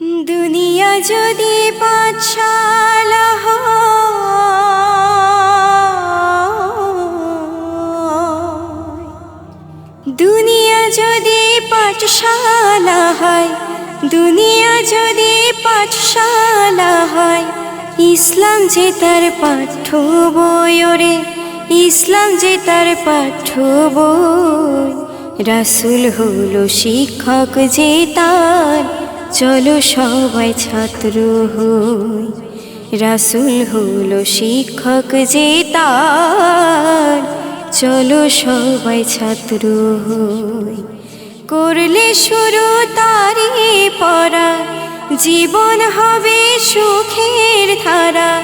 দুনিয়া যদি পাঠশালা দুনিয়া যদি পাঠশালা হয়, দুনিয়া যদি পাঠশালা হয়, ইসলাম যে তার পাঠ্য বই ওরে, ইসলাম যে তার পাঠ্য বই, রাসুল হলো শিক্ষক যে তার চলো সবাই ছাত্র হই। রাসুল হলো শিক্ষক যে তার। চলো সবাই ছাত্র হই। করলে শুরু তারি পড়া। জীবন হবে সুখের ধারা।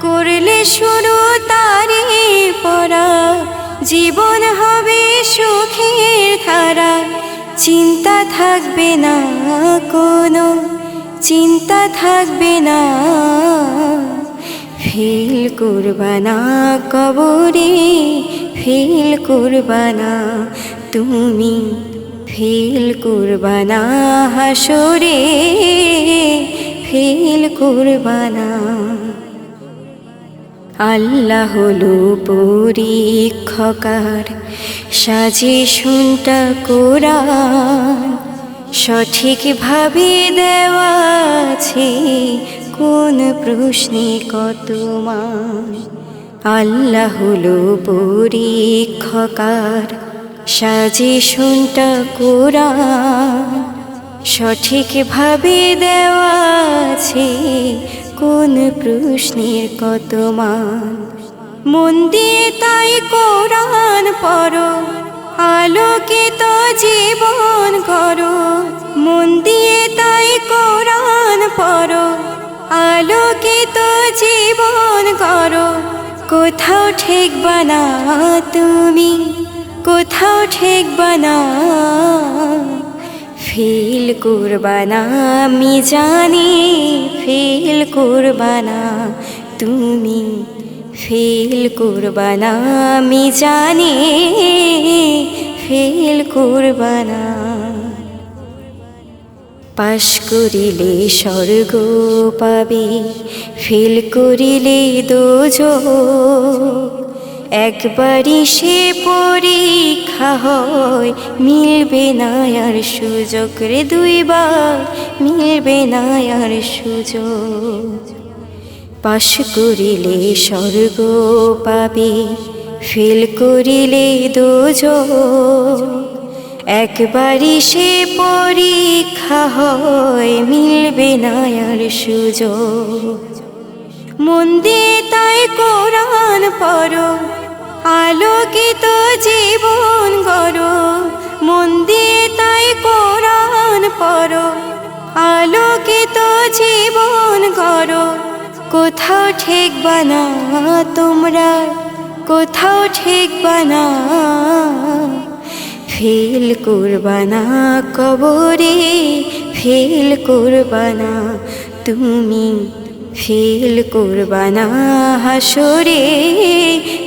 করলে শুরু তারি পড়া। জীবন হবে সুখের ধারা। চিন্তা থাকবে না কোনো, চিন্তা থাকবে না। ফিল করবানা কবরে, ফিল করবানা তুমি, ফিল করবানা হাসরে, ফিল করবানা আল্লাহ হলো পরীক্ষকার সাজে শুনটা কোরআন সঠিকভাবে দেওয়া আছে, কোন প্রশ্নে কত মান? আল্লাহ হলো পরীক্ষকার সাজে শুনটা কোরআন সঠিকভাবে দেওয়া আছে কোন প্রশ্নের কত মান? মন দিয়ে তাই কোরআন পড়ো, আলোকিত জীবন করো। মন দিয়ে তাই কোরআন পড়ো, আলোকিত জীবন করো। কোথাও ঠেকবা না তুমি, কোথাও ঠেকবা না। ফেল করবানা, আমি জানি ফেল করবানা, তুমি ফেল করবানা, আমি জানি ফেল করবানা। পাশ করিলে স্বর্গ পাবে, ফেল করিলে দোজো একবারই সে পরীক্ষা হয়, মিলবে না আর সুযোগ রে দুইবার, মিলবে না আর সুযোগ। পাশ করিলে স্বর্গ পাবে, ফেল করিলে দোজো একবারই সে পরীক্ষা হয়, মিলবে না আর সুযোগ। মন দিয়ে তাই কোরআন পড়ো, আলোকিত জীবন গড়ো। মন দিয়ে তাই কোরআন পড়ো, আলোকিত জীবন গড়ো। কোথাও ঠেকবা না তোমরা, কোথাও ঠেকবা না ফেল করবানা কবরে, ফেল করবানা তুমি ফেল করবানা হাসরে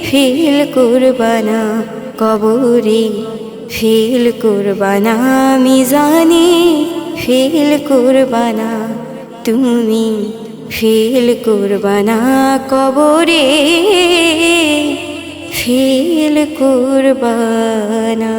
ফিল করবানা কবরে, ফেল করবানা মিজানে, ফিল করবানা তুমি, ফিল করবানা কবরে, ফিল করবানা